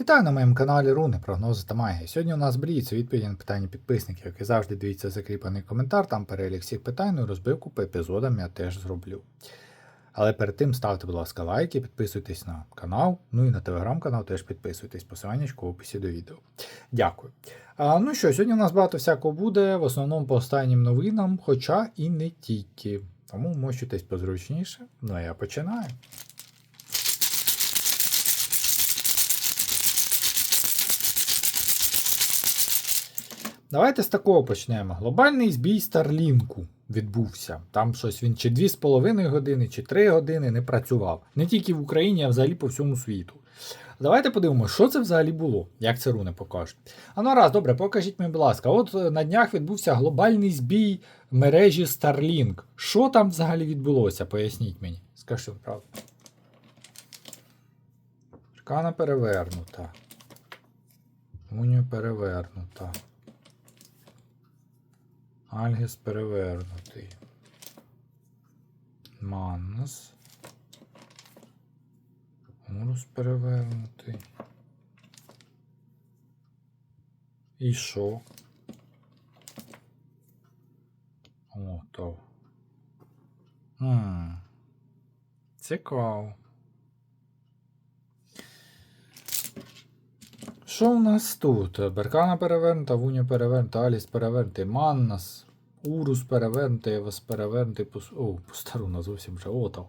Вітаю на моєму каналі Руни, прогнози та магія. Сьогодні у нас Бліц, відповіді на питання підписників, як і завжди дивіться закріплений коментар, там перелік всіх питань, ну і розбивку по епізодам я теж зроблю. Але перед тим ставте, будь ласка, лайки, підписуйтесь на канал, ну і на телеграм-канал теж підписуйтесь, посилання в описі до відео. Дякую. А, ну що, сьогодні у нас багато всякого буде, в основному по останнім новинам, хоча і не тільки. Тому мощуйтесь позручніше. Ну а я починаю. Давайте з такого почнемо. Глобальний збій Старлінку відбувся. Там щось він чи 2,5 години, чи 3 години не працював. Не тільки в Україні, а взагалі по всьому світу. Давайте подивимося, що це взагалі було, як це руни покажуть. А ну раз, добре, покажіть мені, будь ласка. От е, на днях відбувся глобальний збій мережі Starlink. Що там взагалі відбулося? Поясніть мені. Скажіть правду. Аркана перевернута. Унію перевернута. Альгіс перевернутий. Маннас. Урус перевернутий. І що? О, то. Хм. Цікаво. Що в нас тут? Беркана перевернута, Вуня перевернута, Аліс перевернутий, Маннас, Урус перевернутий, Евас перевернутий, пус... О, постаруна зовсім вже отав.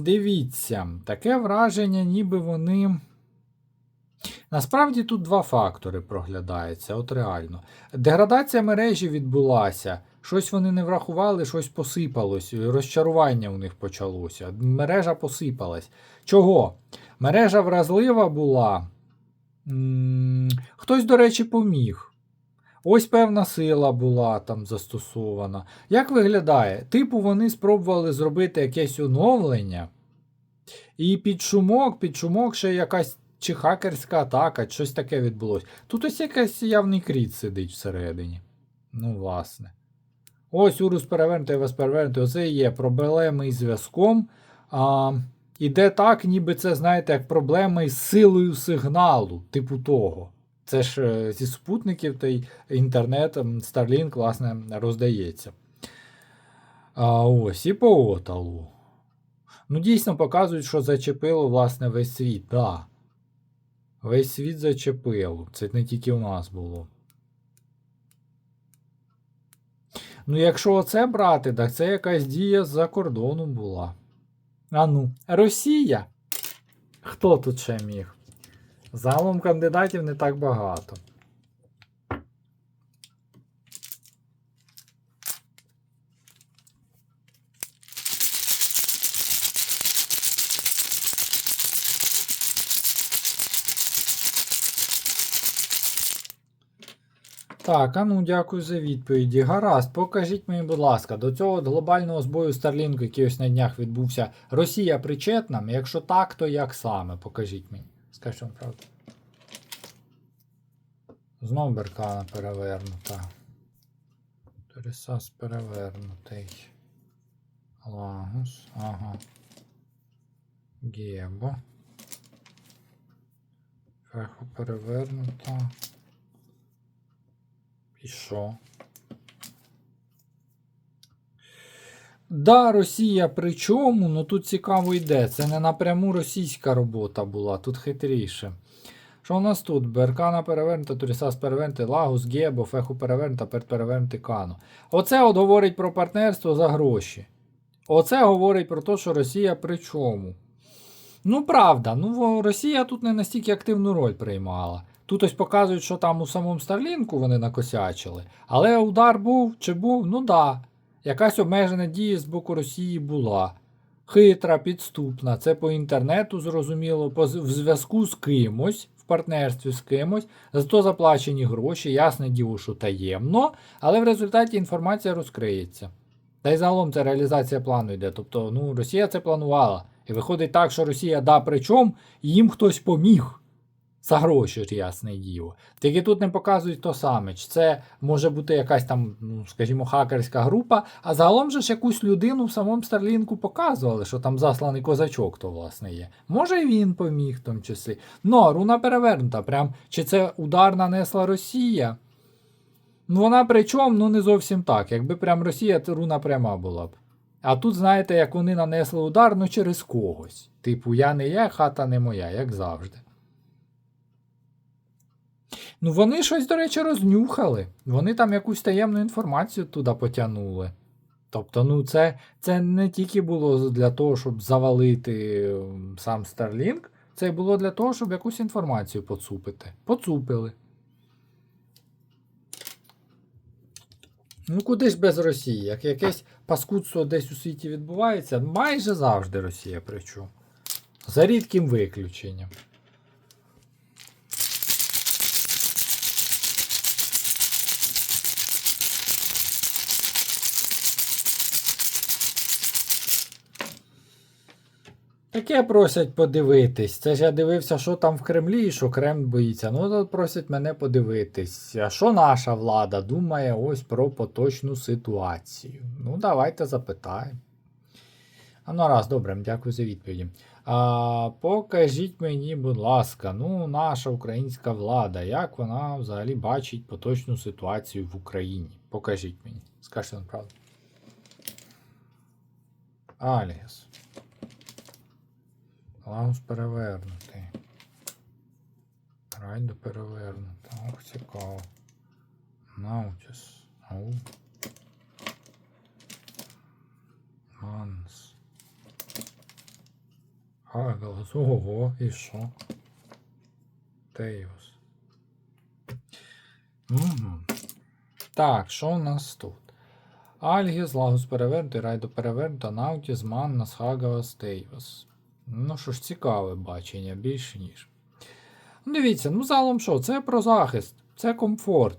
Дивіться, таке враження, ніби вони. Насправді тут два фактори проглядаються, от реально. Деградація мережі відбулася. Щось вони не врахували, щось посипалось, розчарування у них почалося. Мережа посипалась. Чого? Мережа вразлива була. Хтось, до речі, поміг. Ось певна сила була там застосована. Як виглядає? Типу, вони спробували зробити якесь оновлення, і під шумок, під шумок ще якась чи хакерська атака, щось таке відбулося. Тут ось якийсь явний кріт сидить всередині. Ну, власне. Ось Урус перевернутий, вас перевернутий. Оце є проблеми із зв'язком. А, Іде так, ніби це, знаєте, як проблеми з силою сигналу, типу того. Це ж е, зі спутників той інтернет Starlink, власне, роздається. А ось і по оталу. Ну, дійсно показують, що зачепило, власне, весь світ. Да. Весь світ зачепило. Це не тільки у нас було. Ну, якщо оце брати, так це якась дія з-за кордону була. А ну, Росія. Хто тут ще міг? Загалом кандидатів не так багато. Так, а ну дякую за відповіді. Гаразд, покажіть мені, будь ласка, до цього глобального збою Starlink, який ось на днях відбувся, Росія причетна? Якщо так, то як саме? Покажіть мені. Вам правду. Знов Беркана перевернута. Торісас перевернутий. Лагус. Ага. Гебо. Феху перевернута. І що? Да, Росія при чому? Ну тут цікаво йде. Це не напряму російська робота була, тут хитріше. Що у нас тут? Беркана перевернута, Турісас перевернутий, Лагус, Гебо, Феху перевернута, Перт перевернутий Кану. Оце от говорить про партнерство за гроші. Оце говорить про те, що Росія при чому. Ну, правда, ну Росія тут не настільки активну роль приймала. Тут ось показують, що там у самому Старлінку вони накосячили. Але удар був чи був? Ну да. Якась обмежена дія з боку Росії була. Хитра, підступна. Це по інтернету зрозуміло, по, в зв'язку з кимось, в партнерстві з кимось, зато заплачені гроші, ясне діло, що таємно, але в результаті інформація розкриється. Та й загалом це реалізація плану йде. Тобто, ну, Росія це планувала. І виходить так, що Росія да при чому, їм хтось поміг. За гроші ж ясне діло. Тільки тут не показують то саме. Чи це може бути якась там, ну, скажімо, хакерська група, а загалом же ж якусь людину в самому Старлінку показували, що там засланий козачок то власне є. Може і він поміг в тому числі. Ну, руна перевернута. Прям чи це удар нанесла Росія? Ну, вона причому, ну не зовсім так. Якби прям Росія, то руна пряма була б. А тут, знаєте, як вони нанесли удар, ну через когось. Типу, я не я, хата не моя, як завжди. Ну, вони щось, до речі, рознюхали. Вони там якусь таємну інформацію туди потягнули. Тобто, ну, це, це не тільки було для того, щоб завалити сам Starlink, це було для того, щоб якусь інформацію поцупити. Поцупили. Ну, куди ж без Росії? Як якесь паскудство десь у світі відбувається, майже завжди Росія причому. За рідким виключенням. Таке просять подивитись. Це ж я дивився, що там в Кремлі і що Кремль боїться. Ну, тут просять мене подивитись. А що наша влада думає ось про поточну ситуацію? Ну, давайте запитаємо. А ну раз, добре, дякую за відповіді. А, покажіть мені, будь ласка, ну, наша українська влада, як вона взагалі бачить поточну ситуацію в Україні? Покажіть мені. Скажіть нам правду. Аліс. Лаус перевернутий. Райду перевернути. Ох, цікаво. Наутіс. Ау. Манс. Агалас. Ого, і що? Тейос. Угу. Так, що у нас тут? Альгіс, Лагус перевернутий, Райдо перевернута, Наутіс, Маннас, Хагавас, Тейвас. Ну що ж, цікаве бачення, більше ніж. Ну, Дивіться, ну загалом що, це про захист, це комфорт.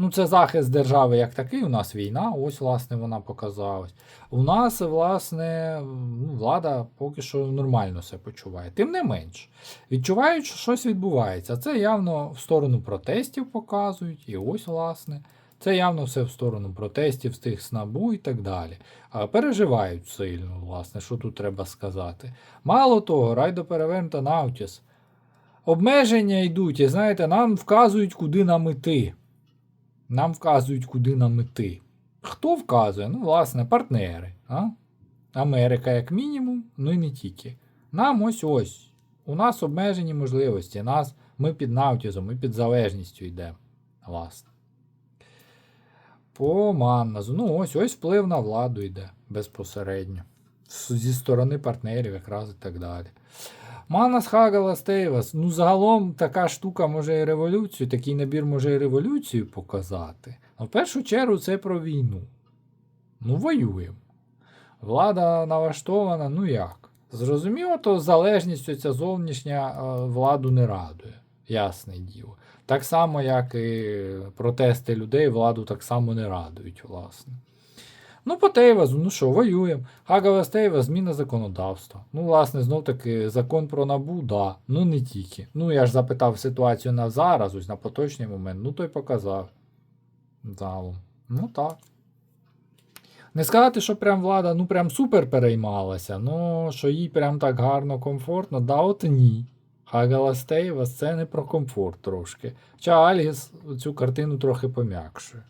Ну, це захист держави як такий, у нас війна, ось, власне, вона показалась. У нас, власне, ну, влада поки що нормально себе почуває. Тим не менш, відчувають, що щось відбувається. Це явно в сторону протестів показують, і ось, власне. Це явно все в сторону протестів з тих СНАБУ і так далі. А переживають сильно, власне, що тут треба сказати. Мало того, райдо перевернута Наутіс. Обмеження йдуть, і знаєте, нам вказують, куди нам іти. Нам вказують, куди нам іти. Хто вказує? Ну, власне, партнери. А? Америка, як мінімум, ну і не тільки. Нам ось ось. У нас обмежені можливості. Нас, Ми під Наутізом, ми під залежністю йдемо. Власне. По Манназу. Ну, ось ось вплив на владу йде безпосередньо. Зі сторони партнерів, якраз і так далі. Манас Хагала Стейвас. Ну, загалом така штука може і революцію, такий набір може і революцію показати. А в першу чергу це про війну. Ну, воюємо. Влада налаштована, ну як? Зрозуміло, то залежність оця зовнішня е, владу не радує. Ясне діло. Так само, як і протести людей, владу так само не радують, власне. Ну, по Тейвазу, ну що, воюємо. Хагава Стейва, зміна законодавства. Ну, власне, знов таки, закон про набу, да. Ну не тільки. Ну, я ж запитав ситуацію на зараз, ось на поточний момент, ну той показав. Загалом. Ну так. Не сказати, що прям влада ну прям супер переймалася, ну що їй прям так гарно, комфортно, да, от ні. Хагала Стейвас це не про комфорт трошки. Хоча Альгіс цю картину трохи пом'якшує.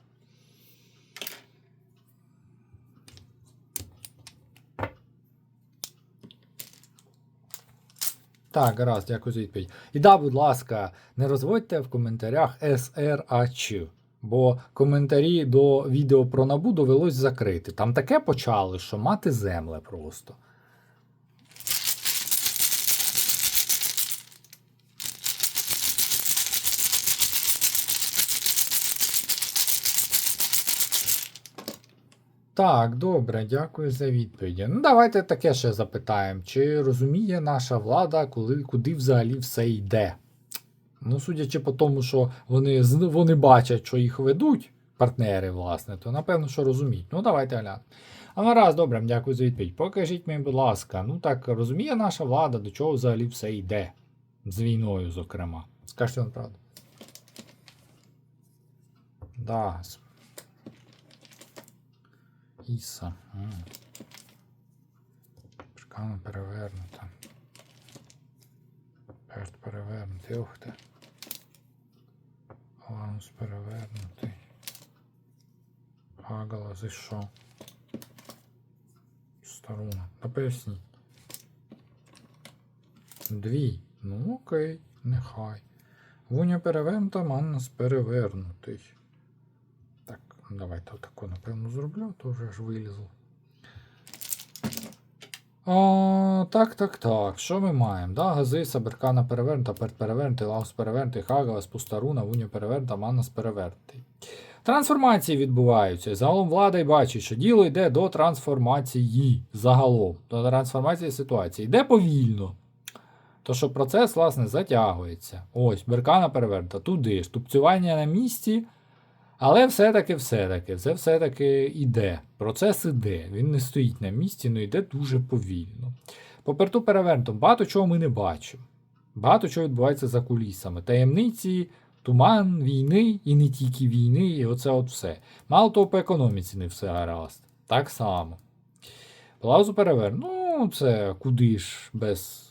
Так, гаразд, дякую за відповідь. І да, будь ласка, не розводьте в коментарях SRAC, бо коментарі до відео про набу довелось закрити. Там таке почали, що мати земле просто. Так, добре, дякую за відповіді. Ну, давайте таке ще запитаємо. Чи розуміє наша влада, коли, куди взагалі все йде? Ну, судячи по тому, що вони, вони бачать, що їх ведуть, партнери, власне, то напевно, що розуміють. Ну, давайте глянемо. А раз, добре, дякую за відповідь. Покажіть мені, будь ласка, ну так розуміє наша влада, до чого взагалі все йде? З війною, зокрема. Скажіть вам правду. Дагас. Іса. Шкана перевернута. Перт перевернутий. Ух ти. Лаунс перевернутий. Агалас і що? Старуна. Та поясніть. Дві. Ну окей, нехай. Вуня перевернута, Маннас перевернутий. Давайте отаку, напевно, зроблю, то вже ж вилізло. А, так, так, так. Що ми маємо? Да, Газиса, Беркана перевернута, Перт перевернутий, Лаус перевернутий, Хагалас, Пустаруна, Вуня перевернута, Маннас перевернутий. Трансформації відбуваються. Загалом влада й бачить, що діло йде до трансформації. Загалом. До трансформації ситуації. Йде повільно. То що процес, власне, затягується. Ось, беркана перевернута, туди ж, тупцювання на місці. Але все-таки, все-таки, це все-таки йде. Процес іде. Він не стоїть на місці, але йде дуже повільно. По перту перевернуто, багато чого ми не бачимо. Багато чого відбувається за кулісами. Таємниці, туман, війни, і не тільки війни, і оце от все. Мало того, по економіці не все гаразд. Так само. Плазу переверну. Ну, це куди ж без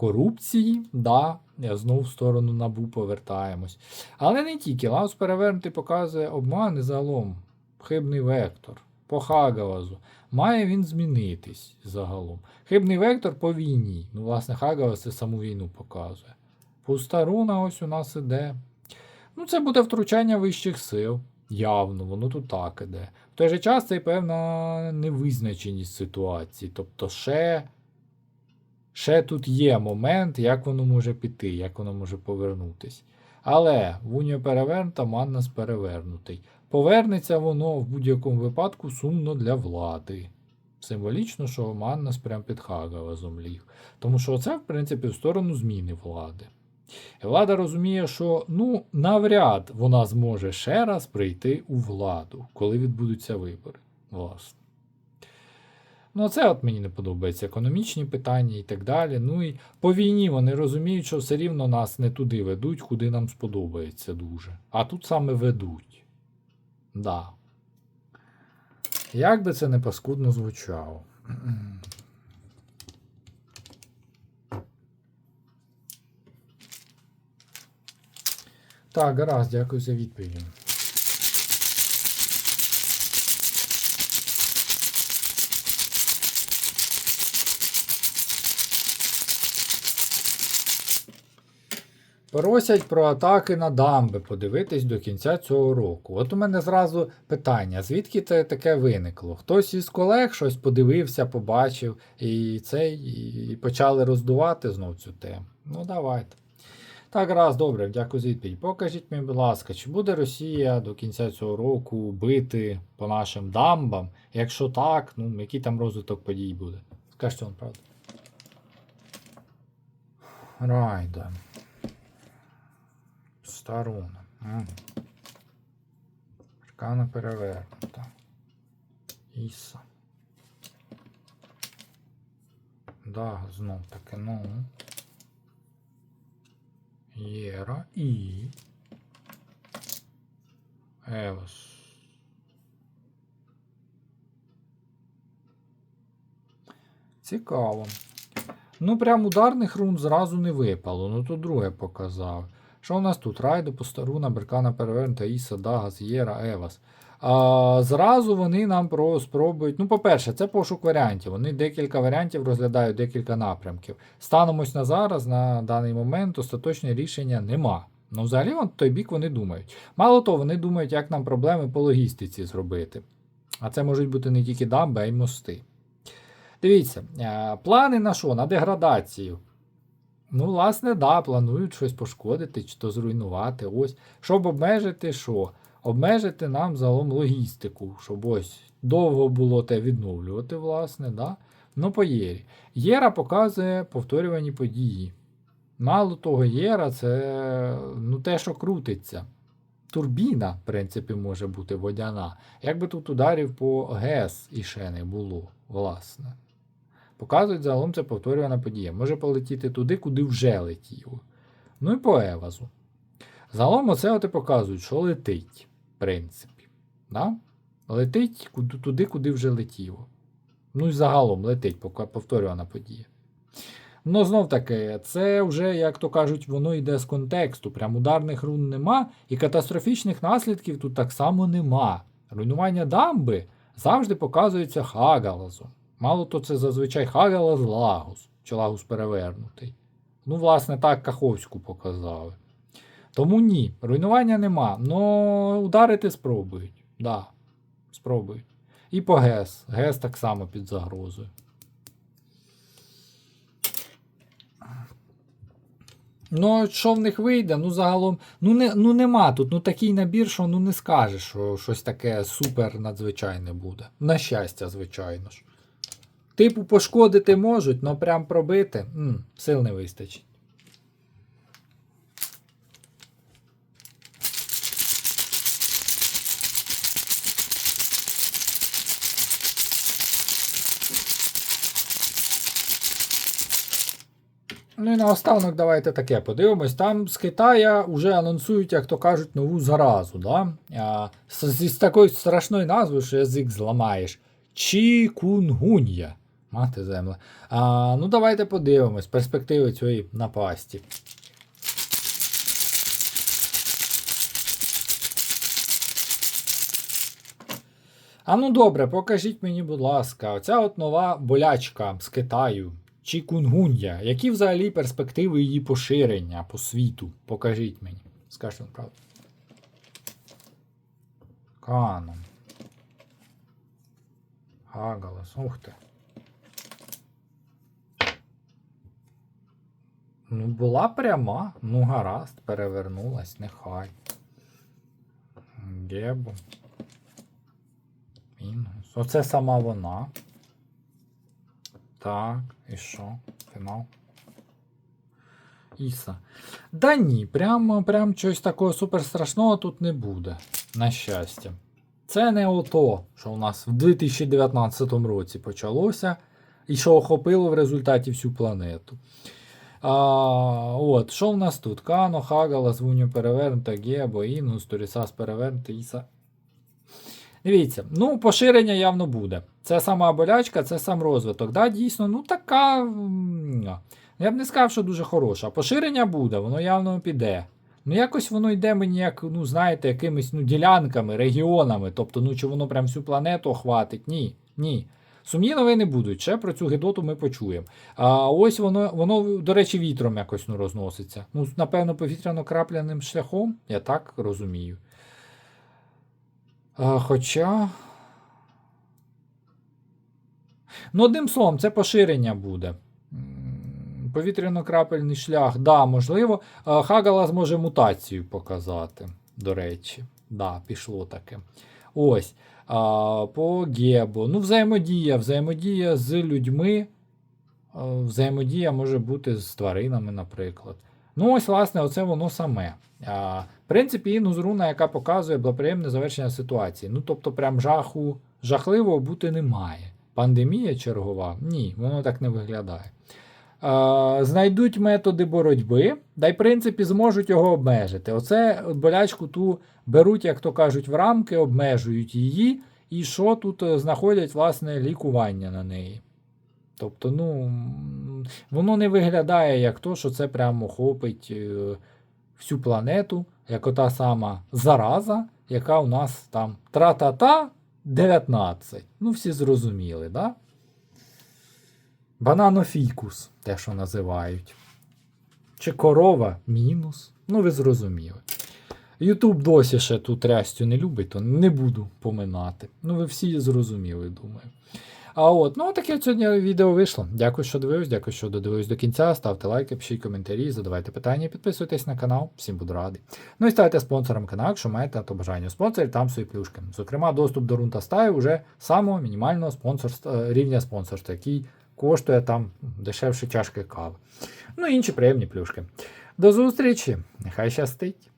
корупції, да, я знову в сторону набу повертаємось. Але не тільки. Лаус перевернутий показує обман і загалом хибний вектор. По Хагавазу. Має він змінитись загалом. Хибний вектор по війні. Ну, власне, Хагаваз це саму війну показує. Пустаруна ось у нас іде. Ну, це буде втручання вищих сил. Явно, воно тут так іде. В той же час це і певна невизначеність ситуації. Тобто, ще ще тут є момент, як воно може піти, як воно може повернутись. Але Вуньо перевернута, Маннас перевернутий. Повернеться воно в будь-якому випадку сумно для влади. Символічно, що Маннас прям під Хагавазом ліг. Тому що це, в принципі, в сторону зміни влади. І влада розуміє, що ну, навряд вона зможе ще раз прийти у владу, коли відбудуться вибори. Власне. Ну, це от мені не подобається економічні питання і так далі. Ну і по війні вони розуміють, що все рівно нас не туди ведуть, куди нам сподобається дуже. А тут саме ведуть. Да. Як би це не паскудно звучало. Так, гаразд, дякую за відповідь. Просять про атаки на дамби подивитись до кінця цього року. От у мене зразу питання: звідки це таке виникло? Хтось із колег щось подивився, побачив і це, і почали роздувати знов цю тему. Ну, давайте. Так, раз, добре, дякую за відповідь. Покажіть мені, будь ласка, чи буде Росія до кінця цього року бити по нашим дамбам? Якщо так, ну який там розвиток подій буде? Скажіть вам правду. Райда. Старуна. Угу. Аркана перевернута. Іса. Да, знов таки, ну. Єра і. Евос. Цікаво. Ну, прям ударних рун зразу не випало. Ну, то друге показав. Що у нас тут? Райду, Постаруна, Беркана перевернута, Іса, Дагас, Єра, Евас. А, Зразу вони нам про спробують. Ну, по-перше, це пошук варіантів. Вони декілька варіантів розглядають, декілька напрямків. Станом ось на зараз, на даний момент, остаточне рішення нема. Ну, взагалі, от той бік вони думають. Мало того, вони думають, як нам проблеми по логістиці зробити. А це можуть бути не тільки дамби, а й мости. Дивіться, е, плани на що? На деградацію. Ну, власне, да, планують щось пошкодити чи то зруйнувати. Ось. Щоб обмежити що? Обмежити нам загалом логістику, щоб ось довго було те відновлювати, власне. да? Ну, по Єрі. Єра показує повторювані події. Мало того, Єра це ну, те, що крутиться. Турбіна, в принципі, може бути водяна. Якби тут ударів по ГЕС іще не було, власне. Показують загалом це повторювана подія. Може полетіти туди, куди вже летіло. Ну і по Евазу. Загалом оце от і показують, що летить, в принципі. Да? Летить туди, куди вже летіло. Ну і загалом летить, повторювана подія. Ну, знов таки, це вже, як то кажуть, воно йде з контексту. Прям ударних рун нема, і катастрофічних наслідків тут так само нема. Руйнування дамби завжди показується Хагалазом. Мало то це зазвичай Хагалаз Лагус, чи Лагус перевернутий. Ну, власне, так Каховську показали. Тому ні, руйнування нема. Но ударити спробують. Да, спробують. І по ГЕС. ГЕС так само під загрозою. Ну, що в них вийде? Ну, загалом, ну, не, ну нема тут. Ну такий набір, що ну не скажеш, що щось таке супер надзвичайне буде. На щастя, звичайно ж. Типу, пошкодити можуть, але прям пробити м, сил не вистачить. Ну і наостанок давайте таке подивимось. Там з Китая вже анонсують, як то кажуть, нову заразу. Да? А, з, з такою страшною назвою, що язик зламаєш. Чікунгунья. Мати земля. А, ну давайте подивимось перспективи цієї напасті. А ну добре, покажіть мені, будь ласка, оця от нова болячка з Китаю. Чікунгунья. Які взагалі перспективи її поширення по світу? Покажіть мені. Скажіть вам правду. Канон. Агалас. Ух ти. Ну, була пряма. Ну, гаразд, перевернулась, нехай. Гебу. Мінус. Оце сама вона. Так, і що? Фінал. Іса. Да ні, прям, прям чогось такого супер страшного тут не буде. На щастя. Це не ото, що у нас в 2019 році почалося, і що охопило в результаті всю планету. А, от, Що в нас тут? Кано, Хагала, Звуню перевернута, Гебо, Інус, Торісас перевернута, Іса. Дивіться, ну, поширення явно буде. Це сама болячка, це сам розвиток. Да, Дійсно, ну така. Я б не сказав, що дуже хороша. Поширення буде, воно явно піде. Ну, якось воно йде мені, як, ну, знаєте, якимись ну, ділянками, регіонами. Тобто, ну, чи воно прям всю планету охватить? Ні. Ні. Сумні новини будуть. Ще про цю гидоту ми почуємо. А ось воно, воно, до речі, вітром якось ну, розноситься. Ну, напевно, повітряно-крапляним шляхом, я так розумію. А, хоча. Ну, одним словом, це поширення буде. Повітряно-крапельний шлях, да, можливо. Хагала зможе мутацію показати, до речі. Да, пішло таке. Ось. По Гебо. Ну, взаємодія. Взаємодія з людьми. Взаємодія може бути з тваринами, наприклад. Ну, ось, власне, оце воно саме. А, в принципі, інус яка показує благоприємне завершення ситуації. Ну, тобто, прям жаху жахливого бути немає. Пандемія чергова? Ні, воно так не виглядає. Знайдуть методи боротьби, да й в принципі зможуть його обмежити. Оце от болячку ту беруть, як то кажуть, в рамки, обмежують її, і що тут е, знаходять власне лікування на неї. Тобто, ну, воно не виглядає як то, що це прямо хопить е, всю планету, як ота сама зараза, яка у нас там тра-та-та 19. Ну, всі зрозуміли, да? Бананофікус, те, що називають. Чи корова мінус. Ну, ви зрозуміли. Ютуб досі ще ту трястю не любить, то не буду поминати. Ну, ви всі зрозуміли, думаю. А от, ну таке сьогодні відео вийшло. Дякую, що дивились, дякую, що додивились до кінця. Ставте лайки, пишіть коментарі, задавайте питання, підписуйтесь на канал, всім буду радий. Ну і ставайте спонсором каналу, якщо маєте то бажання. Спонсорі там свої плюшки. Зокрема, доступ до Рунта Стаю вже самого мінімального спонсорства, е, рівня спонсорства, який коштує там дешевше чашки кави. Ну і інші приємні плюшки. До зустрічі! Нехай щастить!